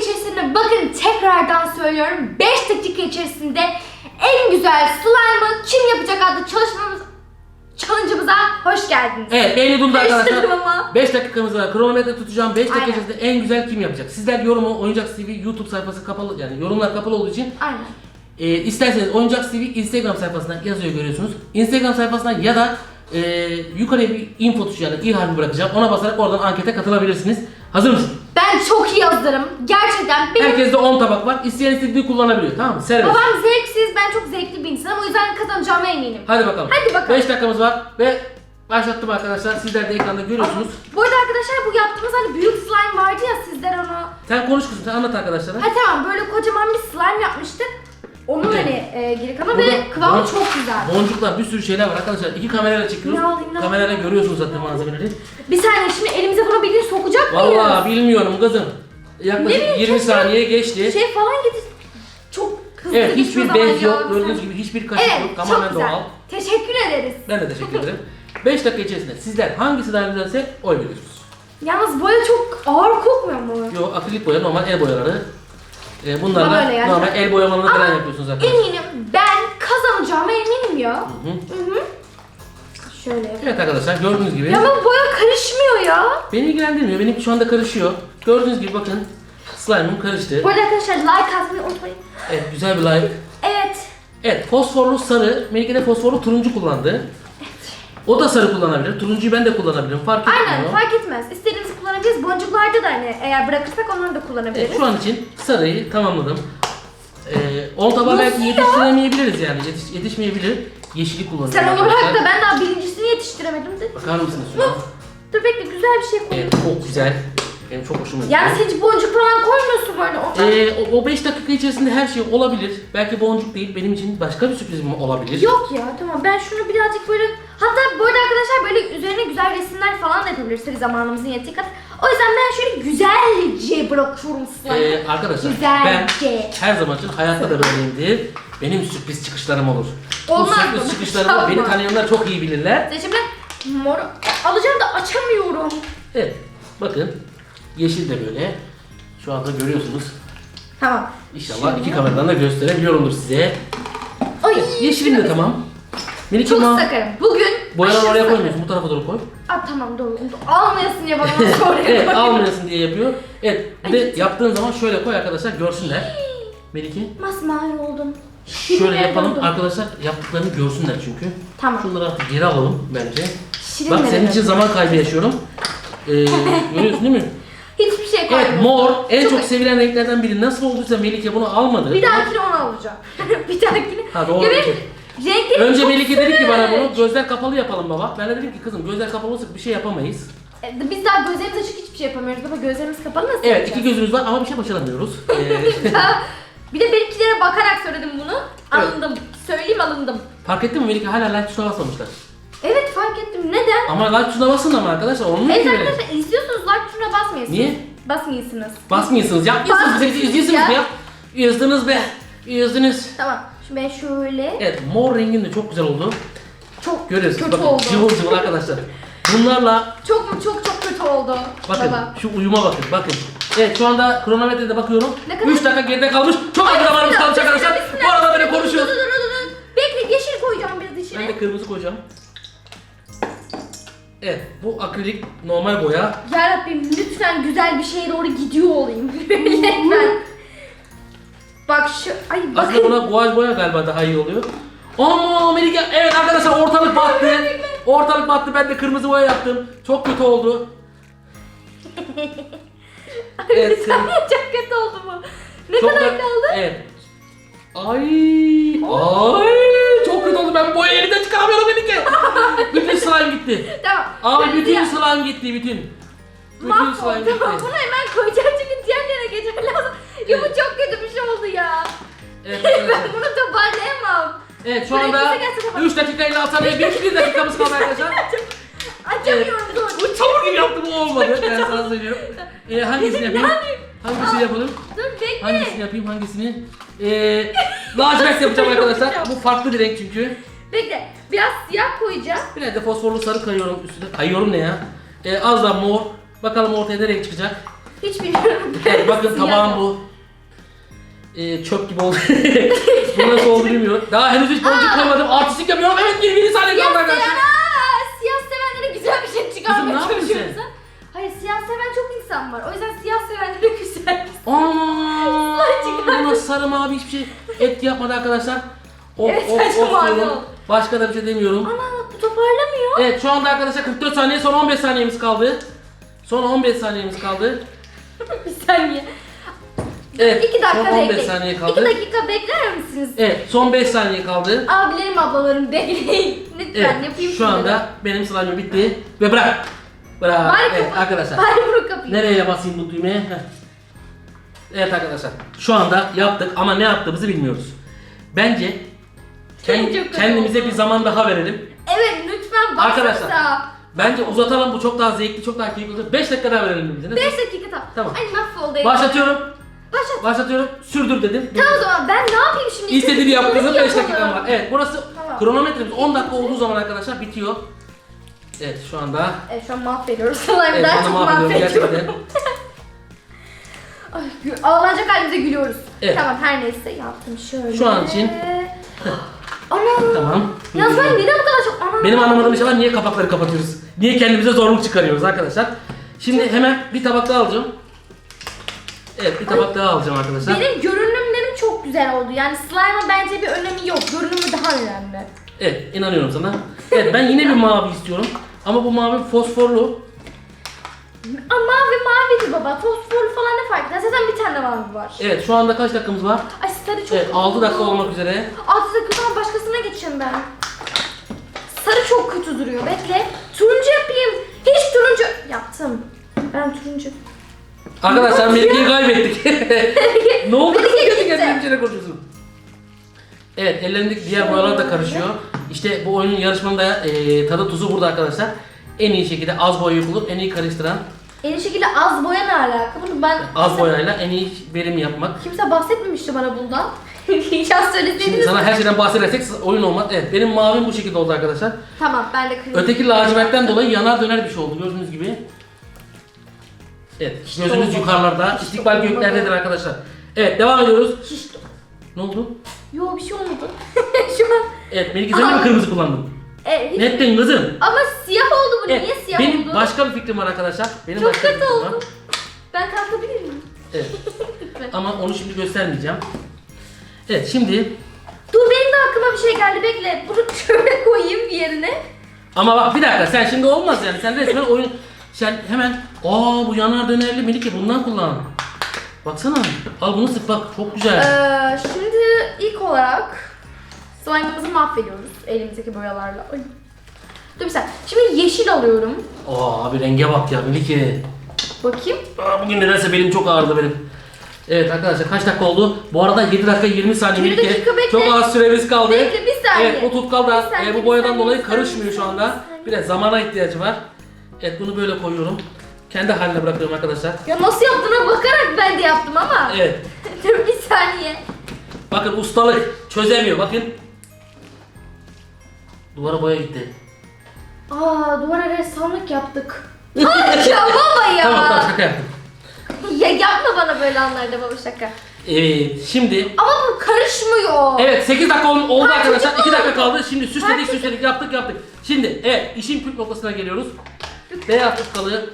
içerisinde bakın tekrardan söylüyorum 5 dakika içerisinde en güzel slime'ı kim yapacak adlı çalışmamız challenge'ımıza hoş geldiniz. Evet belli durumda arkadaşlar. dakika ama. 5 dakikamız var. Kronometre tutacağım. 5 dakika Aynen. içerisinde en güzel kim yapacak? Sizler yorumu Oyuncak TV YouTube sayfası kapalı yani yorumlar kapalı olduğu için Aynen. e, isterseniz Oyuncak TV Instagram sayfasından yazıyor görüyorsunuz. Instagram sayfasından ya da e, yukarıya bir info tuşu yani i harfi bırakacağım. Ona basarak oradan ankete katılabilirsiniz. Hazır mısın? Ben çok iyi yazarım. Gerçekten benim Herkeste 10 tabak var. İsteyen istediğini kullanabiliyor. Tamam mı? Serbest. babam zevksiz, ben çok zevkli bir insanım. O yüzden kazanacağıma eminim. Hadi bakalım. Hadi bakalım. 5 dakikamız var ve başlattım arkadaşlar. Sizler de ekranda görüyorsunuz. Bu arada arkadaşlar bu yaptığımız hani büyük slime vardı ya sizler onu Sen konuş kızım sen anlat arkadaşlara. Ha tamam böyle kocaman bir slime yapmıştık. Onun hani e, geri Burada ve kıvamı bon- çok güzel. Boncuklar bir sürü şeyler var arkadaşlar. İki kamerayla çekiyoruz. Ne Kamerayla görüyorsunuz zaten malzemeleri. Bir saniye şimdi elimize bunu bildiğin sokacak mıyız? Vallahi bilmiyorum kızım. Yaklaşık bileyim, 20 keşke- saniye geçti. Şey falan getir. Çok hızlı evet hiçbir bez ya. yok. Gördüğünüz gibi hiçbir kaşık Evet yok. çok Tamamen güzel. doğal. Teşekkür ederiz. Ben de teşekkür ederim. 5 dakika içerisinde sizler hangisi daha güzelse oy veriyorsunuz. Yalnız boya çok ağır kokmuyor mu? Yo akrilik boya normal el boyaları. Ee, bunlar Ama da yani. normal el boyamalarını Ama falan yapıyorsunuz arkadaşlar. Eminim ben kazanacağıma eminim ya. Hı. Hı hı. Şöyle yapayım. Evet arkadaşlar gördüğünüz gibi. Ya ama boya karışmıyor ya. Beni ilgilendirmiyor. Benim şu anda karışıyor. Gördüğünüz gibi bakın slime'ım karıştı. Bu arada arkadaşlar like atmayı unutmayın. Evet güzel bir like. Evet. Evet fosforlu sarı, Melike de fosforlu turuncu kullandı. O da sarı kullanabilir. Turuncuyu ben de kullanabilirim. Fark etmiyor. Aynen fark etmez. İstediğimizi kullanabiliriz. Boncuklarda da hani eğer bırakırsak onları da kullanabiliriz. Evet, şu an için sarıyı tamamladım. Ee, 10 tabağa Nasıl belki ya? yetiştiremeyebiliriz yani. Yetiş, yetişmeyebilir. Yeşili kullanacağım. Sen onu bırak arkadaşlar. da ben daha birincisini yetiştiremedim de. Bakar mısınız şuna? Dur bekle güzel bir şey koy. Evet çok güzel. Benim çok hoşuma gitti. Yani sen hiç boncuk falan koymuyorsun böyle. O- Ee, o 5 dakika içerisinde her şey olabilir. Belki boncuk değil, benim için başka bir sürprizim olabilir. Yok ya tamam ben şunu birazcık böyle hatta bu arada arkadaşlar böyle üzerine güzel resimler falan da yapabiliriz zamanımızın yettiği kadar. O yüzden ben şöyle güzelce bırakıyorum slime'ı. Ee, arkadaşlar Güzelce. ben her zaman için hayatta da böyleyimdir. Benim sürpriz çıkışlarım olur. Olmaz Bu sürpriz mı? çıkışlarımı Olmaz. beni tanıyanlar çok iyi bilirler. Şimdi mor alacağım da açamıyorum. Evet bakın yeşil de böyle. Şu anda görüyorsunuz. Tamam. İnşallah iki kameradan da gösterebiliyorumdur size. Ay, Evet, yeşilim de tamam. Melike Çok ma sakarım. Bugün boyaları aşırı oraya sakarım. koymuyorsun. Bu tarafa doğru koy. Aa, tamam doğru. Almayasın ya bana nasıl oraya evet koyayım? almayasın diye yapıyor. Evet bir de yaptığın zaman şöyle koy arkadaşlar görsünler. Melike Masmavi oldum. şöyle Şirinler yapalım oldum. arkadaşlar yaptıklarını görsünler çünkü. Tamam. Şunları artık geri alalım bence. Şirinler Bak senin için zaman kaybı yaşıyorum. Ee, görüyorsun değil mi? Hiçbir şey koymadım. Evet mor en çok, sevilen renklerden biri. Nasıl olduysa Melike bunu almadı. Bir dahakine onu alacağım. bir dahakine. Ha, doğru. Ya benim renklerim Önce çok Melike dedi ki bana bunu gözler kapalı yapalım baba. Ben de dedim ki kızım gözler kapalı olursa bir şey yapamayız. E, Biz daha gözlerimiz açık hiçbir şey yapamıyoruz ama gözlerimiz kapalı nasıl Evet yapacağız? iki gözümüz var ama bir şey başaramıyoruz. Ee, bir de benimkilere bakarak söyledim bunu. Alındım. Söyleyeyim alındım. fark ettin mi Melike hala like tuşuna basmamışlar. Evet fark ettim. Neden? Ama like tuşuna basın ama arkadaşlar onun Evet için öyle. arkadaşlar istiyorsanız like tuşuna basmıyorsunuz. Niye? Basmıyorsunuz. Basmıyorsunuz. Yapmıyorsunuz. Bizi Basmıyorsunuz izliyorsunuz ya. ya. Üzdünüz be. Üzdünüz. Tamam. Şimdi ben şöyle Evet mor rengin de çok güzel oldu. çok Görüyorsunuz kötü bakın oldu. cıvıl cıvıl arkadaşlar. Bunlarla Çok mu çok çok kötü oldu. bakın Baba. şu uyuma bakın bakın. Evet şu anda kronometrede bakıyorum. Ne kadar- 3 dakika geride kalmış. Çok az zamanımız Bismillah, kalmış arkadaşlar. bismillah, Bu bismillah. arada böyle dur, konuşuyoruz. Dur dur dur dur. Bekle yeşil koyacağım biraz içine. Ben de kırmızı koyacağım. Evet bu akrilik normal boya. Ya Rabbim lütfen güzel bir şeye doğru gidiyor olayım. lütfen. Bak şu ay Aslında bakın. buna guaj boya galiba daha iyi oluyor. Ama Melike evet arkadaşlar ortalık battı. Ortalık battı ben de kırmızı boya yaptım. Çok kötü oldu. Evet, saniye çok kötü oldu bu. Ne Çok kadar da- kaldı? Evet. Ay, ay çok kötü oldu. Ben boya elinden çıkaramıyorum Melike. bütün slime gitti. Tamam. Abi bütün ya- slime gitti bütün. Bütün Mahvoldum. slime gitti. Bunu hemen koyacağım çünkü diğerlerine geçmem lazım. Ya bu çok kötü bir şey oldu ya. Evet, ben bunu toparlayamam. evet şu Buraya anda kimse gelse kapat. 3 dakika 56 saniye 1 dakikamız kaldı arkadaşlar. Açamıyorum dur. Bu çamur gibi yaptım o olmadı. Ben sana söylüyorum. Ee, hangisini yapayım? Hangisini yapalım? Dur bekle. Hangisini yapayım hangisini? Ee, lacivert yapacağım arkadaşlar. Bu farklı bir renk çünkü. Bekle. Biraz siyah koyacağım. Biraz da fosforlu sarı kayıyorum üstüne. Kayıyorum ne ya? Ee, az da mor. Bakalım ortaya ne renk çıkacak. Hiç bilmiyorum. Evet bakın tabağım bu. Ee, çöp gibi oldu. bu nasıl oldu bilmiyorum. Daha henüz hiç boncuk Aa. koymadım. Artistik yapıyorum. Evet 20 saniye Siyah kaldı seven, arkadaşlar. aa, siyah sevenlere güzel bir şey çıkarmaya Kızım, ne yapıyorsun çalışıyoruz. sen? ha? Hayır siyah seven çok insan var. O yüzden siyah sevenlere güzel. Aaa! çıkardım. Buna sarı mavi hiçbir şey etki yapmadı arkadaşlar. Of Evet, of sadece of mavi diyorum. oldu. Başka da bir şey demiyorum. Ana bu toparlamıyor. Evet şu anda arkadaşlar 44 saniye son 15 saniyemiz kaldı. Son 15 saniyemiz kaldı. bir saniye. Evet İki dakika son 15 bekleyin. saniye kaldı. dakika bekler misiniz? Evet son 5 saniye kaldı. Abilerim ablalarım bekleyin. Lütfen Evet yapayım şu anda benim slime'ım bitti ve bırak. Bırak. Bari Evet kapat- arkadaşlar. Bari bunu kapayım. Nereye basayım bu düğmeye? Heh. Evet arkadaşlar. Şu anda yaptık ama ne yaptığımızı bilmiyoruz. Bence kend- kendimize bir zaman daha verelim. Evet lütfen baksanıza. Arkadaşlar. Bence uzatalım bu çok daha zevkli, çok daha keyifli olur. 5 dakika daha verelim bize. 5 dakika tamam. Tamam. Ay mahvoldu. Başlatıyorum. Başlat. Başlatıyorum. Sürdür dedim. Tamam o zaman ben ne yapayım şimdi? İstediğini yap kızım 5 Yapalım. dakikam var. Evet burası Tamam. kronometremiz 10 dakika olduğu zaman arkadaşlar bitiyor. Evet şu anda Evet şu an mahvediyoruz. Slime'ı evet, daha bana çok mahvediyorum mahvediyorum. gerçekten. Ay, gü- ağlanacak halimize gülüyoruz. Evet. Tamam her neyse yaptım şöyle. Şu an için. Ana. Tamam. Ben neden bu kadar çok ana? Benim anlamadığım şey var niye kapakları kapatıyoruz? Niye kendimize zorluk çıkarıyoruz arkadaşlar? Şimdi hemen bir tabak daha alacağım. Evet bir tabak daha alacağım arkadaşlar. Benim görünümlerim çok güzel oldu. Yani slime'a bence bir önemi yok. Görünümü daha önemli. Evet inanıyorum sana. Evet ben yine bir mavi istiyorum. Ama bu mavi fosforlu. Ama mavi mavidir baba. Fosforlu falan ne fark eder? Zaten bir tane mavi var. Evet şu anda kaç dakikamız var? Ay sarı çok Evet 6 dakika olmak üzere. 6 dakikadan başkasına geçeceğim ben. Sarı çok kötü duruyor. Bekle. Turuncu yapayım. Hiç turuncu yaptım. Ben turuncu. Arkadaşlar Melike'yi kaybettik. ne oldu? Kendine bir şeyler konuşuyorsun. Evet ellerindeki diğer boyalar da karışıyor. İşte bu oyunun yarışmanın da e, tadı tuzu burada arkadaşlar. En iyi şekilde az boyayı bulup en iyi karıştıran, En iyi şekilde az boya ne alaka? Bunu ben az boyayla en iyi verim yapmak. kimse bahsetmemişti bana bundan. ya söyleseydiniz. Şimdi sana her şeyden bahsedersek oyun olmaz. Evet benim mavim bu şekilde oldu arkadaşlar. Tamam ben de kırmızı. Öteki lacivertten dolayı yanar döner bir şey oldu gördüğünüz gibi. Evet gözümüz olmadı. yukarılarda, Hiç istikbal olmadı. göklerdedir arkadaşlar. Evet devam ediyoruz. Hiç. Ne oldu? Yo bir şey olmadı. Şu an. Evet Melike sen de mi Aa. kırmızı kullandın? Evet, hiç- Netten kızım. Ama siyah oldu bu. Evet, Niye siyah benim oldu? başka bir fikrim var arkadaşlar. Benim Çok başka bir kötü fikrim var. oldu. Ben kalkabilir miyim? Evet. Lütfen. Ama onu şimdi göstermeyeceğim. Evet şimdi Dur benim de aklıma bir şey geldi. Bekle. Bunu şöyle koyayım bir yerine. ama bak bir dakika sen şimdi olmaz yani. Sen resmen oyun sen hemen aa bu yanar dönerli Melike bundan kullan. Baksana. Al bunu sık bak çok güzel. Ee, şimdi ilk olarak slime'ımızı mahvediyoruz elimizdeki boyalarla. Ay. Dur bir saniye. Şimdi yeşil alıyorum. Aa abi renge bak ya Melike. Bakayım. Aa, bugün nedense belim çok ağrıdı benim. Evet arkadaşlar kaç dakika oldu? Bu arada 7 dakika 20 saniye Bir Melike. dakika bekle. Çok az süremiz kaldı. Bekle, bir saniye. Evet o tutkal da Bir saniye, e, bu bir boyadan saniye, dolayı bir saniye, karışmıyor bir şu saniye, anda. bir saniye. Bir de zamana ihtiyacı var. Evet bunu böyle koyuyorum. Kendi haline bırakıyorum arkadaşlar. Ya nasıl yaptığına bakarak ben de yaptım ama. Evet. Dur bir saniye. Bakın ustalık çözemiyor bakın. Duvara boya gitti. Aa duvara ressamlık yaptık. Hayır ya baba ya. Tamam tamam şaka yaptım. Ya yapma bana böyle anlarda baba şaka. Evet şimdi Ama bu karışmıyor. Evet 8 dakika ol- oldu Ha, arkadaşlar. çocuk 2 dakika kaldı. Şimdi süsledik Ha, çocuk- süsledik yaptık yaptık. Şimdi evet işin püf noktasına geliyoruz. Beyaz tutkalı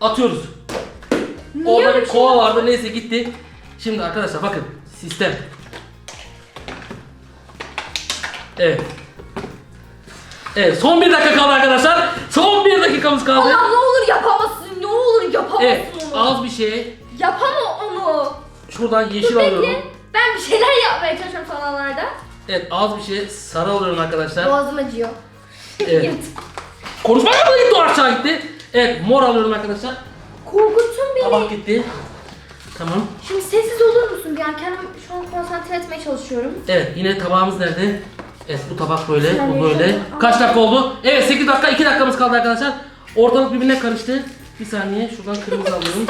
atıyoruz. Niye Orada öyle bir bir şey kova vardı neyse gitti. Şimdi arkadaşlar bakın sistem. Evet. Evet son bir dakika kaldı arkadaşlar. Son bir dakikamız kaldı. Allah'ım ne olur yapamazsın. Ne olur yapamazsın Evet onu. az bir şey. Yapama onu. Şuradan yeşil Dur alıyorum. bekle. Ben bir şeyler yapmaya çalışıyorum falanlarda. Evet az bir şey sarı alıyorum arkadaşlar. Boğazım acıyor. Evet. Konuşma yapmadı gitti o aşağı gitti. Evet mor alıyorum arkadaşlar. Korkuttun beni. Tabak gitti. Tamam. Şimdi sessiz olur musun? Bir an kendimi şu an konsantre etmeye çalışıyorum. Evet yine tabağımız nerede? Evet bu tabak böyle, bu böyle. Kaç dakika oldu? Evet 8 dakika, 2 dakikamız kaldı arkadaşlar. Ortalık birbirine karıştı. Bir saniye şuradan kırmızı alıyorum.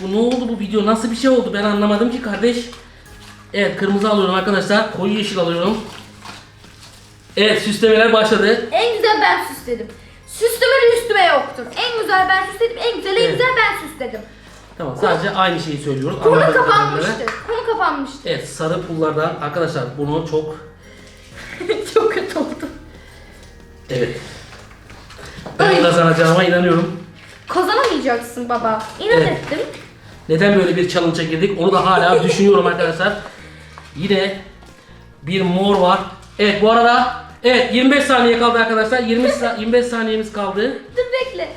Bu ne oldu bu video? Nasıl bir şey oldu? Ben anlamadım ki kardeş. Evet kırmızı alıyorum arkadaşlar. Koyu yeşil alıyorum. Evet süslemeler başladı. En güzel ben süsledim. Süslemeli üstüme yoktur. En güzel ben süsledim, en güzel en Evet. güzel ben süsledim. Tamam sadece aynı şeyi söylüyoruz. Konu anladığım kadarıyla. kapanmıştır. Konu kapanmıştır. Evet sarı pullardan arkadaşlar bunu çok Çok kötü oldu. evet. Ben Ay. kazanacağıma inanıyorum. Kazanamayacaksın baba. İnat Evet. ettim. Neden böyle bir challenge'a girdik onu da hala düşünüyorum arkadaşlar. Yine bir mor var. Evet bu arada evet 25 saniye kaldı arkadaşlar. 20 sa- 25 saniyemiz kaldı. Dur bekle.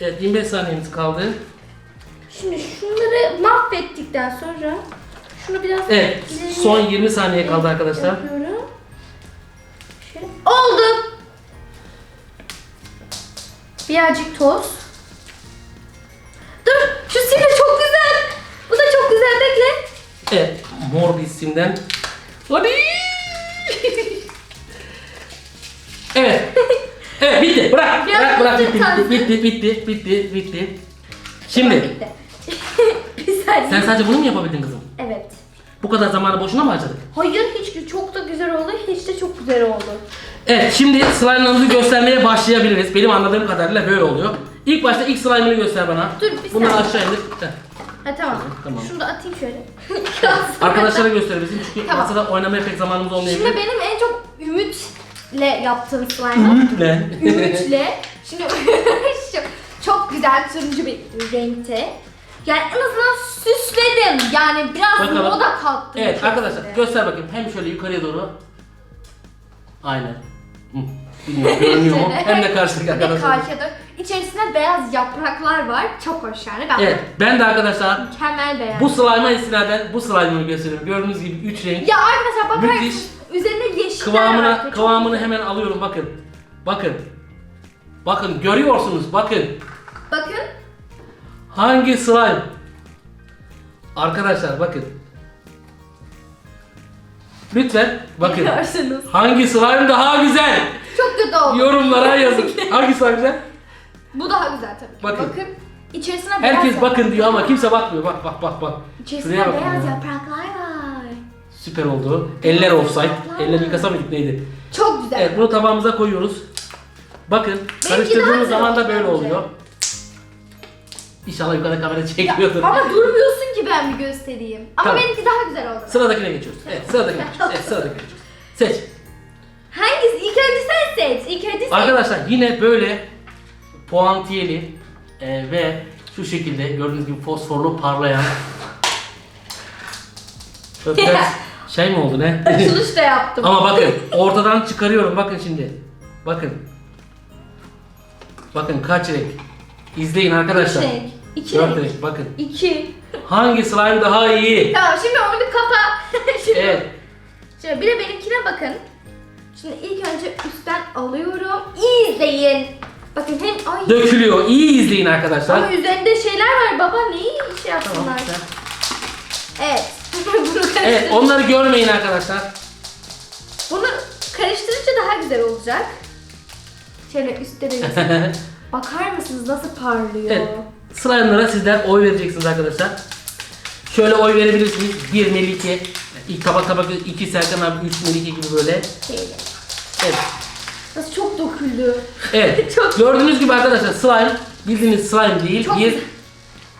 Evet 25 saniyemiz kaldı. Şimdi şunları mahvettikten sonra şunu biraz Evet ileriye son 20 saniye kaldı arkadaşlar. yapıyorum. Şöyle. Oldu. Birazcık toz. Dur şu sivri çok güzel. Bu da çok güzel bekle. Evet mor bir isimden. Hadi. Evet. Evet bitti. Bırak. Biraz Bırak bırak bitti kalsın. bitti bitti bitti bitti. Şimdi Bitti. Bir saniye. sen sadece bunu mu yapabildin kızım? Evet. Bu kadar zamanı boşuna mı harcadık? Hayır hiç çok da güzel oldu. Hiç de çok güzel oldu. Evet şimdi slime'larımızı göstermeye başlayabiliriz. Benim anladığım kadarıyla böyle oluyor. İlk başta ilk slime'ını göster bana. Dur, bir Bunları saniye. aşağı indir. Heh. Ha tamam. Tamam. Şunu da atayım şöyle. Arkadaşlara göster bizim çünkü Tamam. masada oynamaya pek zamanımız olmayabilir. Şimdi benim en çok ümitle yaptığım slime. Ümitle. Ümitle. Şimdi çok güzel turuncu bir renkte. Yani en azından süsledim. Yani biraz Bakalım. moda kalktı. Evet içerisinde. arkadaşlar göster bakayım. Hem şöyle yukarıya doğru. Aynen. Hı, Bilmiyorum görünüyor mu? Hem de karşıdaki Bir de arkadaşlar. karşıya. İçerisinde beyaz yapraklar var. Çok hoş yani. Ben Evet ben de arkadaşlar mükemmel beğendim. bu slime'a istinaden bu slime'ımı gösteriyorum. Gördüğünüz gibi 3 renk. Ya arkadaşlar bakar Müthiş. mısınız? Üzerinde yeşiller var. Kıvamına Çok kıvamını güzel. hemen alıyorum bakın. Bakın. Bakın görüyorsunuz bakın. Bakın. Hangi slime? Arkadaşlar bakın. Lütfen bakın. Görüyorsunuz. Hangi slime daha güzel? Çok kötü oldu. Yorumlara yazın. Hangi slime güzel? Bu daha güzel tabii. ki. Bakın. Bakın. İçerisine beyaz Herkes yaprak- bakın diyor ama kimse bakmıyor. Bak bak bak bak. Şuraya bakın beyaz ya. yapraklar var. Süper oldu. Eller offside. Eller yıkasa mıydık neydi? Çok güzel. Evet bunu tabağımıza koyuyoruz. Bakın karıştırdığımız zaman da böyle oluyor. İnşallah yukarıda kamera çekmiyordur. Ama durmuyorsun ki ben bir göstereyim. Ama Tamam. benimki daha güzel oldu. Sıradakine geçiyoruz. Evet sıradakine geçiyoruz. Evet sıradakine geçiyoruz. Seç. Hangisi? İlk önce sen seç. İlk önce sen. Arkadaşlar yine böyle puantiyeli e, ve şu şekilde gördüğünüz gibi fosforlu parlayan biraz şey mi oldu ne? Açılış da yaptım. Ama bakın ortadan çıkarıyorum bakın şimdi. Bakın. Bakın kaç renk. İzleyin arkadaşlar. Üç renk. İki Dört renk. renk bakın. İki. Hangi slime daha iyi? Tamam şimdi onu kapa. şimdi, Evet. Şimdi bir de benimkine bakın. Şimdi ilk önce üstten alıyorum. İyi izleyin. Bakın hem ay Dökülüyor. İyi izleyin arkadaşlar. ama üzerinde şeyler var baba neyi şey Tamam. yapsınlar. sen- Evet. Bunu karıştır. Evet onları görmeyin arkadaşlar. Bunu karıştırınca daha güzel olacak. Şöyle üstte de. Bakar mısınız nasıl parlıyor? Evet. Slime'lara sizler oy vereceksiniz arkadaşlar. Şöyle oy verebilirsiniz. 1 Melike, ilk tabak tabak 2 Serkan abi, 3 Melike gibi böyle. Şöyle. Evet. Nasıl çok döküldü. Evet. Çok- Gördüğünüz gibi arkadaşlar slime bildiğiniz slime değil. Çok bir güzel.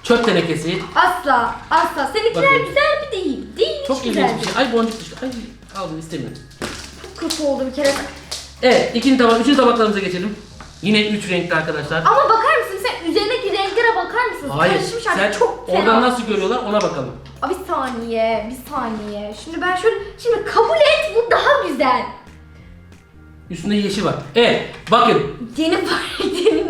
çöp tenekesi. Asla, asla. Seninkiler Bakın. güzel değil? Değil, Çok ilginç bir şey. Ay boncuk düştü. Ay aldım istemiyorum. Çok kötü oldu bir kere. Evet ikinci tabak, üçüncü tabaklarımıza geçelim. Yine 3 renkli arkadaşlar. Ama bakar mısın sen üzerindeki renklere bakar mısınız? Hayır. Karışmış Sen halde çok fena. oradan nasıl görüyorlar ona bakalım. Aa, bir saniye, bir saniye. Şimdi ben şöyle, şimdi kabul et bu daha güzel. Üstünde yeşil var. Evet bakın. Yeni var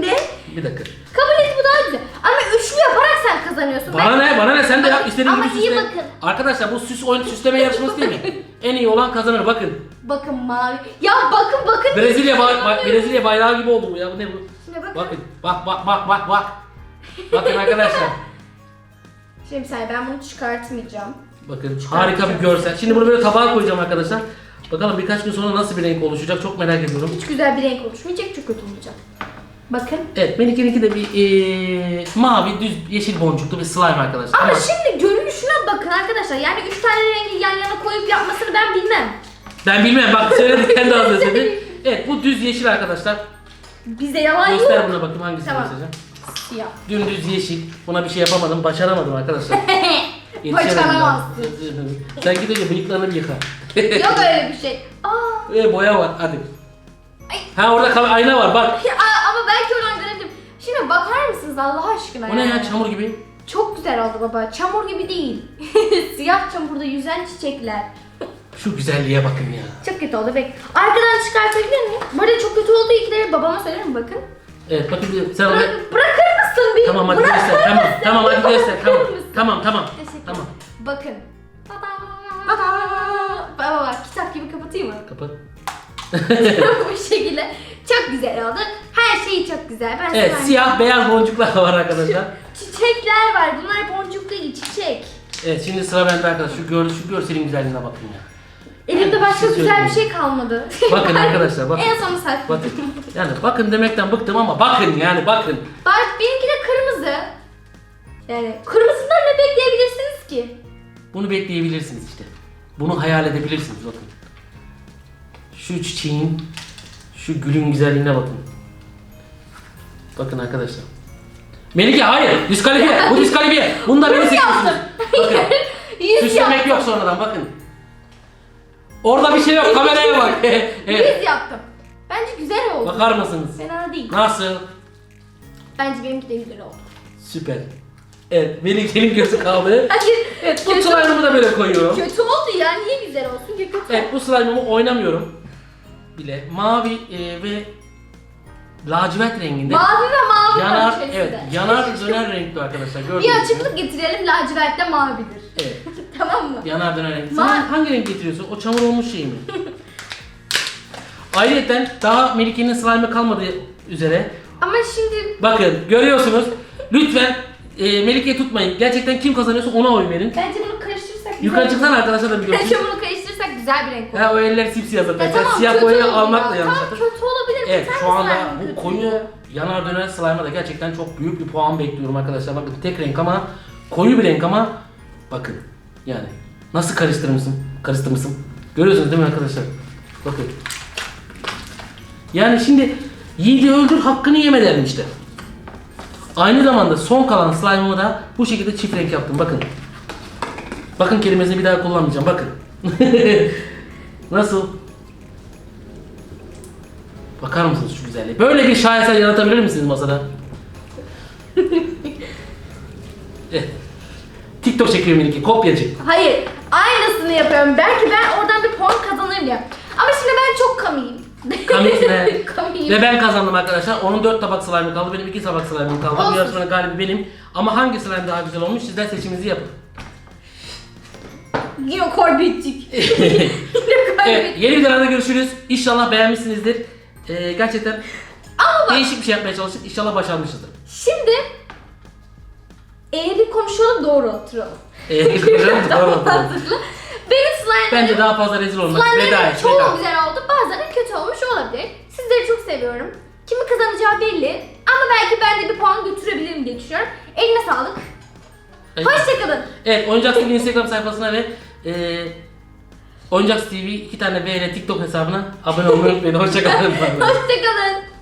ne? Bir dakika. Kabul et bu daha güzel. Ama üçlü yaparak sen kazanıyorsun. Bana ne? Bana ne? Sen de yap istediğin ama gibi iyi süsle. bakın. Arkadaşlar bu süs oyun süsleme yarışması değil mi? en iyi olan kazanır bakın. Bakın mavi. Ya bakın bakın. Brezilya bay- bay- Brezilya bayrağı gibi oldu bu ya. Bu ne bu? Şimdi bakın. Bakın. Bak bak bak bak bak. Bakın arkadaşlar. Şimdi saniye ben bunu çıkartmayacağım. Bakın harika bir görsel. Şimdi bunu böyle tabağa koyacağım arkadaşlar. Bakalım birkaç gün sonra nasıl bir renk oluşacak çok merak ediyorum. Hiç güzel bir renk oluşmayacak, çok kötü olacak. Bakın. Evet Melike'ninki de bir eee, mavi düz yeşil boncuklu bir slime arkadaşlar. Ama Ama şimdi görünüşüne bakın arkadaşlar. Yani üç tane rengi yan yana koyup yapmasını ben bilmem. ben bilmem bak söyledik kendi ağzına söyledi. Evet bu düz yeşil arkadaşlar. Bize yalan yok. Göster buna bakayım hangisini Tamam. göstereceğim. Siyah. Dümdüz yeşil. Buna bir şey yapamadım. Başaramadım arkadaşlar. Yetişemedim Başaramazsın. Sen git önce bıyıklarını bir yıka. Yok öyle bir şey. Aa. Ve boya var hadi. Ay. Ha orada kal- ayna var bak. Ya, ama belki oradan görebilirim. Şimdi bakar mısınız Allah aşkına O ne ya çamur gibi. Çok güzel oldu baba. Çamur gibi değil. Siyah çamurda yüzen çiçekler. Şu güzelliğe bakın ya. Çok kötü oldu. Bek. Arkadan çıkartabilir miyim? Bu arada çok kötü olduğu ikileri babama söylerim bakın. Evet bakın bir- sen. Bırak, bırakır mısın bir? Tamam hadi Bırakır göster. Tamam mısın? tamam hadi göster. Tamam. Tamam tamam. Teşekkür Tamam. Bakın. Tada! Tada! Baba bak kitap gibi kapatayım mı? Kapat. Bu şekilde. Çok güzel oldu. Her şey çok güzel. Ben Evet severim. siyah beyaz boncuklar var arkadaşlar. Çiçekler var. Bunlar boncuk değil çiçek. Evet şimdi sıra bende arkadaşlar. Şu, gör, şu görselin güzelliğine bakın ya. Elimde başka Siz güzel bir söyleyin. şey kalmadı. Bakın arkadaşlar, bakın. En sonu saklı. Bakın. Yani bakın demekten bıktım ama bakın yani bakın. Bak benimki de kırmızı. Yani kırmızıdan ne bekleyebilirsiniz ki? Bunu bekleyebilirsiniz işte. Bunu hayal edebilirsiniz bakın. Şu çiçeğin, şu gülün güzelliğine bakın. Bakın arkadaşlar. Melike hayır, diskalifiye. Bu diskalifiye. Bunu da beni seçiyorsunuz. Bakın. Yüz Süslemek yaptım. yok sonradan bakın. Orada bir şey yok, kameraya bak. evet. Yüz yaptım. Bence güzel oldu. Bakar mısınız? Fena değil. Nasıl? Bence benimki de güzel oldu. Süper. Evet, Melike'nin gözü kaldı. Hayır. Evet, bu kötü, slime'ımı da böyle koyuyorum. kötü oldu ya. Niye güzel olsun ki kötü? Evet bu slime'ımı oynamıyorum bile. Mavi e, ve lacivert renginde. Mavi ve mavi var yanar, içerisinde. evet, yanar döner renkli arkadaşlar gördünüz Bir mü? açıklık getirelim. Lacivert de mavidir. Evet, tamam mı? yanar döner renkli. Ma- Sen hangi renk getiriyorsun? O çamur olmuş şey mi? Ayrıca daha Melike'nin slime'ı kalmadı üzere. Ama şimdi Bakın görüyorsunuz. Lütfen e, Melike'yi tutmayın. Gerçekten kim kazanıyorsa ona oy verin. bence bunu karıştırırsak Yukarı çıksana arkadaşlar da biliyorsunuz. Bence bunu karıştırırsak güzel bir renk olur. Ha o eller simsiyah zaten. Ya Sen tamam, siyah kötü boyayı oldu almakla ya. yanlış Tamam kötü olabilir. Evet şu anda slime bu kötü? koyu yanar döner slime'a da gerçekten çok büyük bir puan bekliyorum arkadaşlar. Bakın tek renk ama koyu bir renk ama bakın yani nasıl karıştırmışsın? Karıştırmışsın. Görüyorsunuz değil mi arkadaşlar? Bakın. Yani şimdi yiğidi öldür hakkını yeme derim işte. Aynı zamanda son kalan slime'ımı da bu şekilde çift renk yaptım bakın. Bakın kelimesini bir daha kullanmayacağım bakın. Nasıl? Bakar mısınız şu güzelliğe? Böyle bir şaheser yaratabilir misiniz masada? Eh. TikTok çekiyor Melike, kopyacı. Hayır. Aynısını yapıyorum. Belki ben oradan bir puan kazanırım diye. Ama şimdi ben çok kamiyim. Kamil ve, kamiyim. ve ben kazandım arkadaşlar. Onun 4 tabak slime'ı kaldı, benim 2 tabak slime'ım kaldı. Olsun. Yarışmanın galibi benim. Ama hangi slime daha güzel olmuş sizler seçiminizi yapın. Yine kaybettik. Yine Evet, kaybettik. yeni videolarda görüşürüz. İnşallah beğenmişsinizdir. Ee, gerçekten Ama bak değişik bir şey yapmaya çalıştık. İnşallah başarmışızdır. şimdi eğri konuşalım doğru oturalım. Ee, doğru, doğru. Hatırla. Benim slime'larım Bence daha fazla rezil olmak. Veda Slime'larım et, çoğu veda. güzel oldu. Bazen kötü olmuş olabilir. Sizleri çok seviyorum. Kimin kazanacağı belli. Ama belki ben de bir puan götürebilirim diye düşünüyorum. Eline sağlık. Evet. Hoşçakalın. Evet, Oyuncak Instagram sayfasına ve e, Oyuncak TV iki tane V ile TikTok hesabına abone olmayı unutmayın. Hoşçakalın. Hoşçakalın.